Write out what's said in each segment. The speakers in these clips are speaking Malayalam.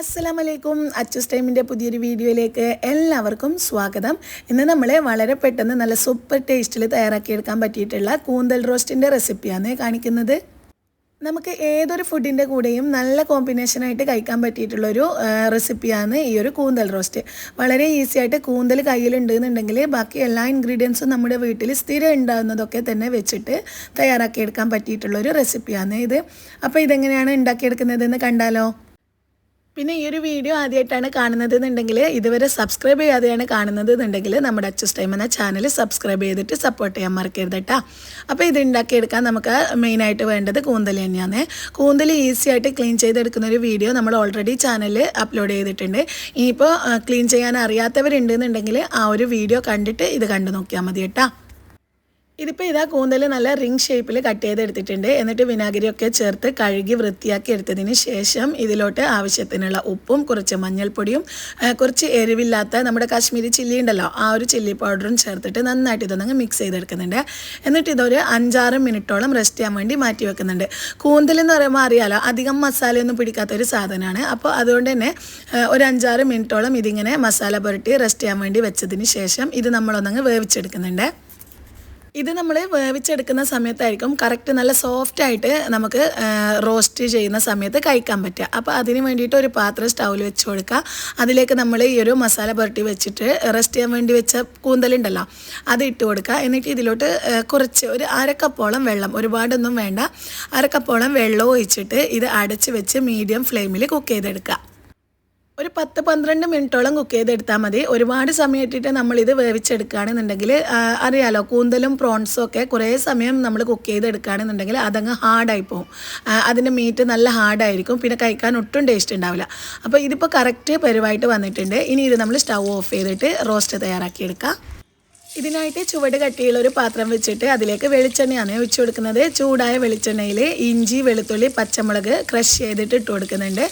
അസ്സലാം വലൈക്കും അച്ചൂസ് ടൈമിന്റെ പുതിയൊരു വീഡിയോയിലേക്ക് എല്ലാവർക്കും സ്വാഗതം. ഇന്ന് നമ്മൾ വളരെ പെട്ടെന്ന് നല്ല സൂപ്പർ ടേസ്റ്റിൽ തയ്യാറാക്കിയെടുക്കാൻ പറ്റിയിട്ടുള്ള കൂന്തൽ റോസ്റ്റിന്റെ റെസിപ്പിയാണ് കാണിക്കുന്നത്. നമുക്ക് ഏതൊരു ഫുഡിന്റെ കൂടെയും നല്ല കോമ്പിനേഷനായിട്ട് കഴിക്കാൻ പറ്റിയിട്ടുള്ളൊരു റെസിപ്പിയാണ് ഈ ഒരു കൂന്തൽ റോസ്റ്റ്. വളരെ ഈസി ആയിട്ട് കൂന്തൽ കയ്യിലുണ്ടെന്നുണ്ടെങ്കിൽ ബാക്കി എല്ലാ ഇൻഗ്രീഡിയൻസും നമ്മുടെ വീട്ടിൽ സ്ഥിരം ഉണ്ടാകുന്നതൊക്കെ തന്നെ വെച്ചിട്ട് തയ്യാറാക്കിയെടുക്കാൻ പറ്റിയിട്ടുള്ളൊരു റെസിപ്പിയാണ് ഇത്. അപ്പോൾ ഇതെങ്ങനെയാണ് ഉണ്ടാക്കിയെടുക്കുന്നതെന്ന് കണ്ടാലോ? പിന്നെ ഈ ഒരു വീഡിയോ ആദ്യമായിട്ടാണ് കാണുന്നത് എന്നുണ്ടെങ്കിൽ ഇതുവരെ സബ്സ്ക്രൈബ് ചെയ്യാതെയാണ് കാണുന്നത് എന്നുണ്ടെങ്കിൽ നമ്മുടെ അച്ചസ് ടൈം എന്ന ചാനൽ സബ്സ്ക്രൈബ് ചെയ്തിട്ട് സപ്പോർട്ട് ചെയ്യാൻ മറക്കരുത് കേട്ടോ അപ്പോൾ ഇത് ഉണ്ടാക്കിയെടുക്കാൻ നമുക്ക് മെയിനായിട്ട് വേണ്ടത് കൂന്തൽ തന്നെയാണ്. കൂന്തൽ ഈസി ആയിട്ട് ക്ലീൻ ചെയ്തെടുക്കുന്ന ഒരു വീഡിയോ നമ്മൾ ഓൾറെഡി ചാനലിൽ അപ്ലോഡ് ചെയ്തിട്ടുണ്ട്. ഇനിയിപ്പോൾ ക്ലീൻ ചെയ്യാൻ അറിയാത്തവരുണ്ടെന്നുണ്ടെങ്കിൽ ആ ഒരു വീഡിയോ കണ്ടിട്ട് ഇത് കണ്ടു നോക്കിയാൽ മതി കേട്ടോ ഇതിപ്പോൾ ഇതാ കൂന്തൽ നല്ല റിംഗ് ഷേപ്പിൽ കട്ട് ചെയ്തെടുത്തിട്ടുണ്ട്. എന്നിട്ട് വിനാഗിരിയൊക്കെ ചേർത്ത് കഴുകി വൃത്തിയാക്കി എടുത്തതിന് ശേഷം ഇതിലോട്ട് ആവശ്യത്തിനുള്ള ഉപ്പും കുറച്ച് മഞ്ഞൾപ്പൊടിയും കുറച്ച് എരിവില്ലാത്ത നമ്മുടെ കാശ്മീരി ചില്ലി ഉണ്ടല്ലോ ആ ഒരു ചില്ലി പൗഡറും ചേർത്തിട്ട് നന്നായിട്ട് ഇതൊന്നങ്ങ് മിക്സ് ചെയ്തെടുക്കുന്നുണ്ട്. എന്നിട്ട് ഇതൊരു അഞ്ചാറ് മിനിറ്റോളം റെസ്റ്റ് ചെയ്യാൻ വേണ്ടി മാറ്റി വെക്കുന്നുണ്ട്. കൂന്തൽ എന്ന് പറയുമ്പോൾ അറിയാലോ അധികം മസാലയൊന്നും പിടിക്കാത്ത ഒരു സാധനമാണ് അപ്പോൾ അതുകൊണ്ട് തന്നെ ഒരു അഞ്ചാറ് മിനിറ്റോളം ഇതിങ്ങനെ മസാല പുരട്ടി റെസ്റ്റ് ചെയ്യാൻ വേണ്ടി വെച്ചതിന് ശേഷം ഇത് നമ്മളൊന്നങ്ങ് വേവിച്ചെടുക്കുന്നുണ്ട്. ഇത് നമ്മൾ വേവിച്ചെടുക്കുന്ന സമയത്തായിരിക്കും കറക്റ്റ് നല്ല സോഫ്റ്റ് ആയിട്ട് നമുക്ക് റോസ്റ്റ് ചെയ്യുന്ന സമയത്ത് കഴിക്കാൻ പറ്റുക. അപ്പോൾ അതിന് വേണ്ടിയിട്ട് ഒരു പാത്രം സ്റ്റൗവിൽ വെച്ച് കൊടുക്കുക. അതിലേക്ക് നമ്മൾ ഈ ഒരു മസാല പുരട്ടി വെച്ചിട്ട് റെസ്റ്റ് ചെയ്യാൻ വേണ്ടി വെച്ച കൂന്തലുണ്ടല്ലോ അത് ഇട്ട് കൊടുക്കുക. എന്നിട്ട് ഇതിലോട്ട് കുറച്ച് ഒരു അരക്കപ്പോളം വെള്ളം ഒരുപാടൊന്നും വേണ്ട അരക്കപ്പോളം വെള്ളം ഒഴിച്ചിട്ട് ഇത് അടച്ച് വെച്ച് മീഡിയം ഫ്ലെയിമിൽ കുക്ക് ചെയ്തെടുക്കുക. ഒരു പത്ത് പന്ത്രണ്ട് മിനിറ്റോളം കുക്ക് ചെയ്തെടുത്താൽ മതി. ഒരുപാട് സമയം ഇട്ടിട്ട് നമ്മളിത് വേവിച്ചെടുക്കുകയാണെന്നുണ്ടെങ്കിൽ അറിയാലോ കൂന്തലും പ്രോൺസും ഒക്കെ കുറേ സമയം നമ്മൾ കുക്ക് ചെയ്തെടുക്കുകയാണെന്നുണ്ടെങ്കിൽ അതങ്ങ് ഹാർഡായി പോകും അതിന്റെ മീറ്റ് നല്ല ഹാർഡായിരിക്കും. പിന്നെ കഴിക്കാൻ ഒട്ടും ടേസ്റ്റ് ഉണ്ടാവില്ല. അപ്പോൾ ഇതിപ്പോൾ കറക്റ്റ് പരിവായിട്ട് വന്നിട്ടുണ്ട്. ഇനി ഇത് നമ്മൾ സ്റ്റൗ ഓഫ് ചെയ്തിട്ട് റോസ്റ്റ് തയ്യാറാക്കിയെടുക്കാം. ഇതിനായിട്ട് ചുവട് കട്ടിയുള്ള ഒരു പാത്രം വെച്ചിട്ട് അതിലേക്ക് വെളിച്ചെണ്ണയാണ് ഒഴിച്ചു കൊടുക്കുന്നത്. ചൂടായ വെളിച്ചെണ്ണയിൽ ഇഞ്ചി വെളുത്തുള്ളി പച്ചമുളക് ക്രഷ് ചെയ്തിട്ട് ഇട്ട് കൊടുക്കുന്നുണ്ട്.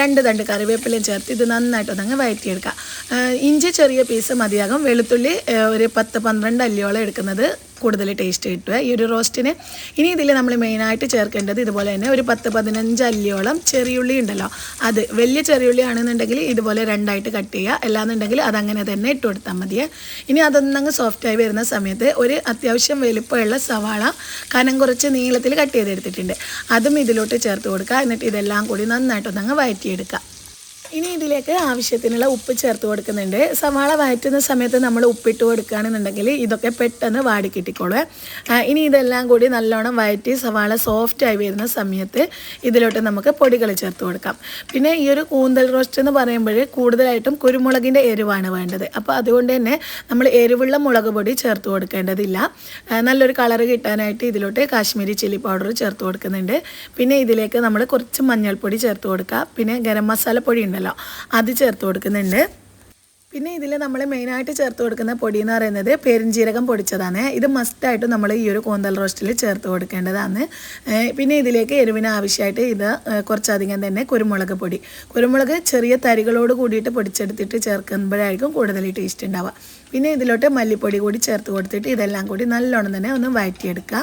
രണ്ട് തണ്ട് കറിവേപ്പിലയും ചേർത്ത് ഇത് നന്നായിട്ടൊന്നങ്ങ് വഴറ്റിയെടുക്കാം ഏഹ് ഇഞ്ചി ചെറിയ പീസ് മതിയാകും. വെളുത്തുള്ളി ഒരു പത്ത് പന്ത്രണ്ട് അല്ലിയോളം എടുക്കുന്നത്. കൂടുതൽ ടേസ്റ്റ് കിട്ടുക. ഈ ഒരു റോസ്റ്റിന് ഇനി ഇതിൽ നമ്മൾ മെയിനായിട്ട് ചേർക്കേണ്ടത് ഇതുപോലെ തന്നെ ഒരു പത്ത് പതിനഞ്ച് അല്ലിയോളം ചെറിയുള്ളി ഉണ്ടല്ലോ. അത് വലിയ ചെറിയുള്ളി ആണെന്നുണ്ടെങ്കിൽ ഇതുപോലെ രണ്ടായിട്ട് കട്ട് ചെയ്യുക. അല്ലാന്നുണ്ടെങ്കിൽ അതങ്ങനെ തന്നെ ഇട്ട് കൊടുത്താൽ മതിയേ. ഇനി അതൊന്നങ്ങ് സോഫ്റ്റായി വരുന്ന സമയത്ത് ഒരു അത്യാവശ്യം വലുപ്പമുള്ള സവാള കനം കുറച്ച് നീളത്തിൽ കട്ട് ചെയ്തെടുത്തിട്ടുണ്ട്. അതും ഇതിലോട്ട് ചേർത്ത് കൊടുക്കുക. എന്നിട്ട് ഇതെല്ലാം കൂടി നന്നായിട്ടൊന്നങ്ങ് വഴറ്റിയെടുക്കുക. ഇനി ഇതിലേക്ക് ആവശ്യത്തിനുള്ള ഉപ്പ് ചേർത്ത് കൊടുക്കുന്നുണ്ട്. സവാള വഴറ്റുന്ന സമയത്ത് നമ്മൾ ഉപ്പിട്ട് കൊടുക്കുകയാണെന്നുണ്ടെങ്കിൽ ഇതൊക്കെ പെട്ടെന്ന് വാടി കിട്ടിക്കോളൂ. ഇനി ഇതെല്ലാം കൂടി നല്ലോണം വഴറ്റി സവാള സോഫ്റ്റ് ആയി വരുന്ന സമയത്ത് ഇതിലോട്ട് നമുക്ക് പൊടികൾ ചേർത്ത് കൊടുക്കാം. പിന്നെ ഈ ഒരു കൂന്തൽ റോസ്റ്റ് എന്ന് പറയുമ്പോൾ കൂടുതലായിട്ടും കുരുമുളകിന്റെ എരിവാണ് വേണ്ടത്. അപ്പോൾ അതുകൊണ്ട് തന്നെ നമ്മൾ എരിവുള്ള മുളക് പൊടി ചേർത്ത് കൊടുക്കേണ്ടതില്ല. നല്ലൊരു കളർ കിട്ടാനായിട്ട് ഇതിലോട്ട് കാശ്മീരി ചില്ലി പൗഡർ ചേർത്ത് കൊടുക്കുന്നുണ്ട്. പിന്നെ ഇതിലേക്ക് നമ്മൾ കുറച്ച് മഞ്ഞൾപ്പൊടി ചേർത്ത് കൊടുക്കുക പിന്നെ ഗരം മസാല പൊടി ഉണ്ടല്ലോ. അത് ചേർത്ത് കൊടുക്കുന്നുണ്ട്. പിന്നെ ഇതിൽ നമ്മൾ മെയിനായിട്ട് ചേർത്ത് കൊടുക്കുന്ന പൊടി എന്ന് പറയുന്നത് പെരിഞ്ജീരകം പൊടിച്ചതാണ്. ഇത് മസ്റ്റായിട്ട് നമ്മൾ ഈ ഒരു കൂന്തൽ റോസ്റ്റിൽ ചേർത്ത് കൊടുക്കേണ്ടതാണ്. പിന്നെ ഇതിലേക്ക് എരിവിന് ആവശ്യമായിട്ട് ഇത് കുറച്ചധികം തന്നെ കുരുമുളക് പൊടി. കുരുമുളക് ചെറിയ തരികളോട് കൂടിയിട്ട് പൊടിച്ചെടുത്തിട്ട് ചേർക്കുമ്പോഴായിരിക്കും കൂടുതൽ ടേസ്റ്റ് ഉണ്ടാവുക. പിന്നെ ഇതിലോട്ട് മല്ലിപ്പൊടി കൂടി ചേർത്ത് കൊടുത്തിട്ട് ഇതെല്ലാം കൂടി നല്ലോണം തന്നെ ഒന്ന് വഴറ്റിയെടുക്കുക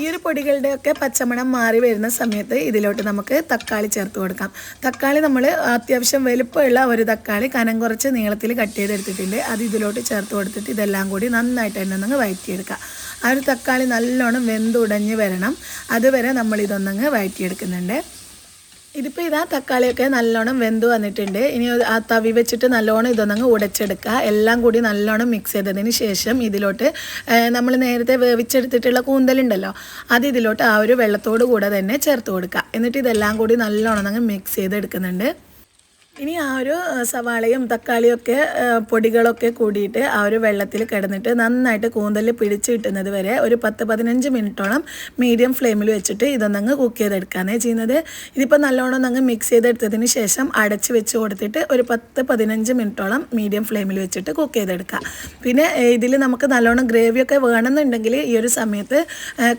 ഈ ഒരു പൊടികളുടെയൊക്കെ പച്ചമണം മാറി വരുന്ന സമയത്ത് ഇതിലോട്ട് നമുക്ക് തക്കാളി ചേർത്ത് കൊടുക്കാം. തക്കാളി നമ്മൾ അത്യാവശ്യം വലുപ്പമുള്ള ഒരു തക്കാളി കനം കുറച്ച് നീളത്തിൽ കട്ട് ചെയ്തെടുത്തിട്ടുണ്ട്. അത് ഇതിലോട്ട് ചേർത്ത് കൊടുത്തിട്ട് ഇതെല്ലാം കൂടി നന്നായിട്ട് തന്നെ ഒന്ന് വഴറ്റിയെടുക്കുക ആ ഒരു തക്കാളി നല്ലോണം വെന്തുടഞ്ഞ് വരണം. അതുവരെ നമ്മൾ ഇതൊന്നങ്ങ് വഴറ്റിയെടുക്കുന്നുണ്ട്. ഇതിപ്പോൾ ഇതാ തക്കാളിയൊക്കെ നല്ലോണം വെന്ത് വന്നിട്ടുണ്ട്. ഇനി ആ തവി വെച്ചിട്ട് നല്ലോണം ഇതൊന്നങ്ങ് ഉടച്ചെടുക്കുക. എല്ലാം കൂടി നല്ലോണം മിക്സ് ചെയ്തതിന് ശേഷം ഇതിലോട്ട് നമ്മൾ നേരത്തെ വേവിച്ചെടുത്തിട്ടുള്ള കൂന്തലുണ്ടല്ലോ അത് ഇതിലോട്ട് ആ ഒരു വെള്ളത്തോട് കൂടെ തന്നെ ചേർത്ത് കൊടുക്കുക. എന്നിട്ട് ഇതെല്ലാം കൂടി നല്ലോണം അങ്ങ് മിക്സ് ചെയ്തെടുക്കുന്നുണ്ട്. ഇനി ആ ഒരു സവാളയും തക്കാളിയും ഒക്കെ പൊടികളൊക്കെ കൂടിയിട്ട് ആ ഒരു വെള്ളത്തിൽ കിടന്നിട്ട് നന്നായിട്ട് കൂന്തൽ പിടിച്ച് കിട്ടുന്നത് വരെ ഒരു പത്ത് പതിനഞ്ച് മിനിറ്റോളം മീഡിയം ഫ്ലെയിമിൽ വെച്ചിട്ട് ഇതൊന്നങ്ങ് കുക്ക് ചെയ്തെടുക്കാനേ ചെയ്യുന്നത്. ഇതിപ്പോൾ നല്ലോണം അങ്ങ് മിക്സ് ചെയ്തെടുത്തതിന് ശേഷം അടച്ച് വെച്ച് കൊടുത്തിട്ട് ഒരു പത്ത് പതിനഞ്ച് മിനിറ്റോളം മീഡിയം ഫ്ലെയിമിൽ വെച്ചിട്ട് കുക്ക് ചെയ്തെടുക്കുക. പിന്നെ ഇതിൽ നമുക്ക് നല്ലോണം ഗ്രേവിയൊക്കെ വേണമെന്നുണ്ടെങ്കിൽ ഈ ഒരു സമയത്ത്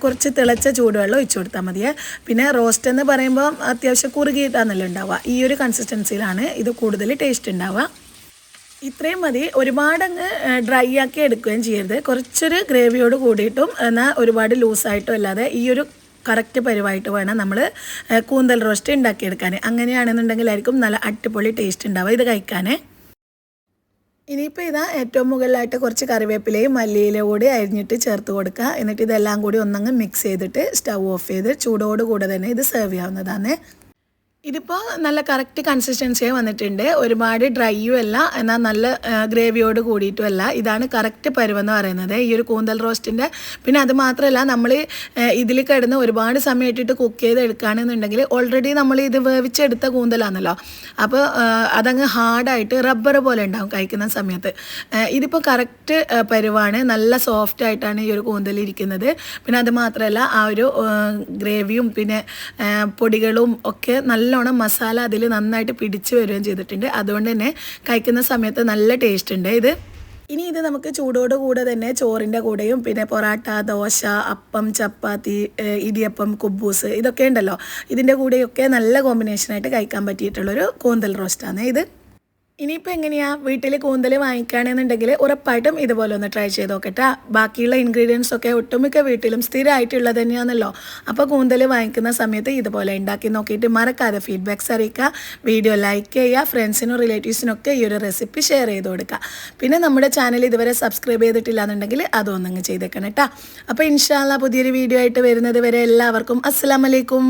കുറച്ച് തിളച്ച ചൂടുവെള്ളം ഒഴിച്ചു കൊടുത്താൽ മതിയേ. പിന്നെ റോസ്റ്റ് എന്ന് പറയുമ്പോൾ അത്യാവശ്യം കുറുകിയിട്ടാണല്ലോ ഉണ്ടാവുക. ഈ ഒരു കൺസിസ്റ്റൻസിയിലാണ് ഇത് കൂടുതൽ ടേസ്റ്റ് ഉണ്ടാവുക. ഇത്രയും മതി. ഒരുപാടങ്ങ് ഡ്രൈ ആക്കി എടുക്കുകയും ചെയ്യരുത്. കുറച്ചൊരു ഗ്രേവിയോട് കൂടിയിട്ടും എന്നാൽ ഒരുപാട് ലൂസായിട്ടും അല്ലാതെ ഈ ഒരു കറക്റ്റ് പരിവായിട്ട് വേണം നമ്മൾ കൂന്തൽ റോസ്റ്റ് ഉണ്ടാക്കിയെടുക്കാൻ. അങ്ങനെയാണെന്നുണ്ടെങ്കിലായിരിക്കും നല്ല അടിപൊളി ടേസ്റ്റ് ഉണ്ടാവുക ഇത് കഴിക്കാൻ ഇനിയിപ്പോൾ ഇതാ ഏറ്റവും മുകളിലായിട്ട് കുറച്ച് കറിവേപ്പിലയും മല്ലിയിലയും കൂടി അരിഞ്ഞിട്ട് ചേർത്ത് കൊടുക്കുക. എന്നിട്ട് ഇതെല്ലാം കൂടി ഒന്നങ്ങ് മിക്സ് ചെയ്തിട്ട് സ്റ്റൗ ഓഫ് ചെയ്ത് ചൂടോട് കൂടെ തന്നെ ഇത് സെർവ് ചെയ്യാവുന്നതാണ്. ഇതിപ്പോൾ നല്ല കറക്റ്റ് കൺസിസ്റ്റൻസിയെ വന്നിട്ടുണ്ട്. ഒരുപാട് ഡ്രൈയും അല്ല എന്നാൽ നല്ല ഗ്രേവിയോട് കൂടിയിട്ടും അല്ല. ഇതാണ് കറക്റ്റ് പരുവെന്ന് പറയുന്നത്. ഈ ഒരു കൂന്തൽ റോസ്റ്റിന്റെ പിന്നെ അത് മാത്രമല്ല നമ്മൾ ഇതിൽ കിടന്ന് ഒരുപാട് സമയം ഇട്ടിട്ട് കുക്ക് ചെയ്ത് എടുക്കുകയാണെന്നുണ്ടെങ്കിൽ ഓൾറെഡി നമ്മൾ ഇത് വേവിച്ചെടുത്ത കൂന്തലാണല്ലോ. അപ്പോൾ അതങ്ങ് ഹാർഡായിട്ട് റബ്ബർ പോലെ ഉണ്ടാവും കഴിക്കുന്ന സമയത്ത്. ഇതിപ്പോൾ കറക്റ്റ് പരുവാണ്. നല്ല സോഫ്റ്റ് ആയിട്ടാണ് ഈ ഒരു കൂന്തൽ ഇരിക്കുന്നത്. പിന്നെ അത് മാത്രമല്ല ആ ഒരു ഗ്രേവിയും പിന്നെ പൊടികളും ഒക്കെ നല്ലോണം മസാല അതിൽ നന്നായിട്ട് പിടിച്ചു വരികയും ചെയ്തിട്ടുണ്ട്. അതുകൊണ്ട് തന്നെ കഴിക്കുന്ന സമയത്ത് നല്ല ടേസ്റ്റ് ഉണ്ട്. ഇത് ഇനി ഇത് നമുക്ക് ചൂടോട് കൂടെ തന്നെ ചോറിന്റെ കൂടെയും പിന്നെ പൊറാട്ട ദോശ അപ്പം ചപ്പാത്തി ഇടിയപ്പം കുബൂസ് ഇതൊക്കെ ഉണ്ടല്ലോ. ഇതിന്റെ കൂടെയൊക്കെ നല്ല കോമ്പിനേഷനായിട്ട് കഴിക്കാൻ പറ്റിയിട്ടുള്ളൊരു കൂന്തൽ റോസ്റ്റാണ് ഇത്. ഇനിയിപ്പോൾ എങ്ങനെയാണ് വീട്ടിൽ കൂന്തൽ വാങ്ങിക്കുകയാണെന്നുണ്ടെങ്കിൽ ഉറപ്പായിട്ടും ഇതുപോലെ ഒന്ന് ട്രൈ ചെയ്ത് നോക്കട്ടെ. ബാക്കിയുള്ള ഇൻഗ്രീഡിയൻസ് ഒക്കെ ഒട്ടുമിക്ക വീട്ടിലും സ്ഥിരമായിട്ടുള്ളത് തന്നെയാണല്ലോ. അപ്പോൾ കൂന്തൽ വാങ്ങിക്കുന്ന സമയത്ത് ഇതുപോലെ ഉണ്ടാക്കി നോക്കിയിട്ട് മറക്കാതെ ഫീഡ്ബാക്ക്സ് അറിയിക്കുക. വീഡിയോ ലൈക്ക് ചെയ്യുക ഫ്രണ്ട്സിനും റിലേറ്റീവ്സിനും ഒക്കെ ഈ ഒരു റെസിപ്പി ഷെയർ ചെയ്ത് കൊടുക്കുക. പിന്നെ നമ്മുടെ ചാനൽ ഇതുവരെ സബ്സ്ക്രൈബ് ചെയ്തിട്ടില്ല എന്നുണ്ടെങ്കിൽ അതൊന്നങ്ങ് ചെയ്തേക്കണം കേട്ടോ അപ്പോൾ ഇൻഷാല്ല പുതിയൊരു വീഡിയോ ആയിട്ട് വരുന്നത് വരെ എല്ലാവർക്കും അസ്സാം വലൈക്കും